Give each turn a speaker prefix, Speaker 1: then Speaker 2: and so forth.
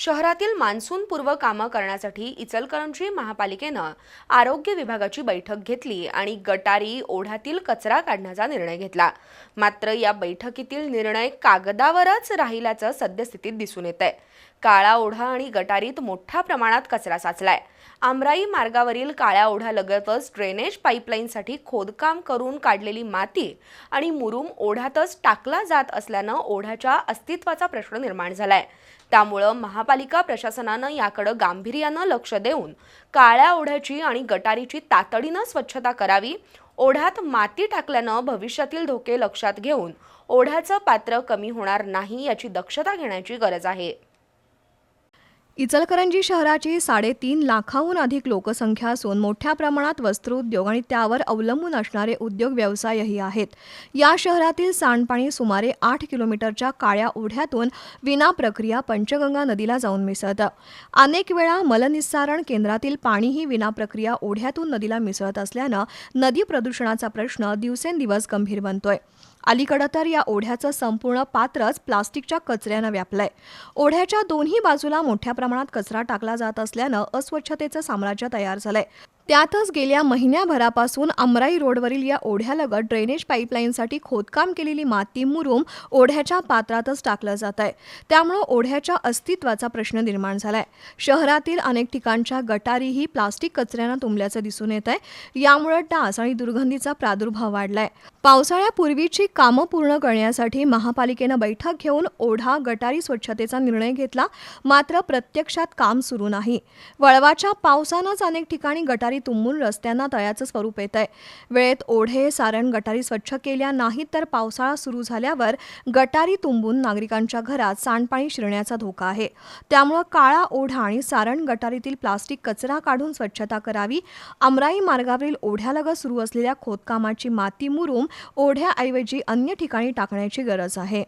Speaker 1: शहरातील मान्सूनपूर्व कामं करण्यासाठी इचलकरंजी महापालिकेनं आरोग्य विभागाची बैठक घेतली आणि गटारी ओढ्यातील कचरा काढण्याचा निर्णय घेतला. मात्र या बैठकीतील निर्णय कागदावरच राहिल्याचं सद्यस्थितीत दिसून येत आहे काळा ओढा आणि गटारीत मोठ्या प्रमाणात कचरा साचलाय. आमराई मार्गावरील काळ्या ओढ्यालगतच ड्रेनेज पाईपलाईनसाठी खोदकाम करून काढलेली माती आणि मुरुम ओढ्यातच टाकला जात असल्यानं ओढ्याच्या अस्तित्वाचा प्रश्न निर्माण झालाय. त्यामुळं महापालिका प्रशासनानं याकडं गांभीर्यानं लक्ष देऊन काळ्या ओढ्याची आणि गटारीची तातडीनं स्वच्छता करावी ओढ्यात माती टाकल्यानं भविष्यातील धोके लक्षात घेऊन ओढ्याचं पात्र कमी होणार नाही याची दक्षता घेण्याची गरज आहे.
Speaker 2: इचलकरंजी शहराची साडेतीन लाखाहून अधिक लोकसंख्या असून मोठ्या प्रमाणात वस्त्रोद्योग आणि त्यावर अवलंबून असणारे उद्योग व्यवसायही आहेत. या शहरातील सांडपाणी सुमारे आठ किलोमीटरच्या काळ्या ओढ्यातून विना प्रक्रिया पंचगंगा नदीला जाऊन मिसळतं. अनेक वेळा मलनिस्सारण केंद्रातील पाणीही विना प्रक्रिया ओढ्यातून नदीला मिसळत असल्यानं नदी प्रदूषणाचा प्रश्न दिवसेंदिवस गंभीर बनतोय. अलीकडं तर या ओढ्याचं संपूर्ण पात्रच प्लास्टिकच्या कचऱ्यानं व्यापलंय. ओढ्याच्या दोन्ही बाजूला मोठ्या प्रमाणात कचरा टाकला जात असल्यानं अस्वच्छतेचं साम्राज्य तयार झालंय. त्यातच गेल्या महिन्याभरापासून अमराई रोडवरील या ओढ्यालगत ड्रेनेज पाईपलाईनसाठी खोदकाम केलेली माती मुरुम ओढ्याच्या पात्रातच टाकलं जात आहे. त्यामुळं ओढ्याच्या अस्तित्वाचा प्रश्न निर्माण झालाय. शहरातील अनेक ठिकाणच्या गटारीही प्लास्टिक कचऱ्यानं तुंबल्याचं दिसून येत आहे यामुळे डास आणि दुर्गंधीचा प्रादुर्भाव वाढलाय. पावसाळ्यापूर्वीची कामं पूर्ण करण्यासाठी महापालिकेनं बैठक घेऊन ओढा गटारी स्वच्छतेचा निर्णय घेतला. मात्र प्रत्यक्षात काम सुरू नाही. वळवाच्या पावसानंच अनेक ठिकाणी गटारी तुंबून रस्त्यांना तळ्याचं स्वरूप येत आहे वेळेत ओढे सारण गटारी स्वच्छ केल्या नाहीत तर पावसाळा सुरू झाल्यावर गटारी तुंबून नागरिकांच्या घरात सांडपाणी शिरण्याचा धोका आहे. त्यामुळं काळा ओढा आणि सारण गटारीतील प्लास्टिक कचरा काढून स्वच्छता करावी अमराई मार्गावरील ओढ्यालगत सुरू असलेल्या खोदकामाची माती मुरूम ओढ्याऐवजी अन्य ठिकाणी टाकण्याची गरज आहे.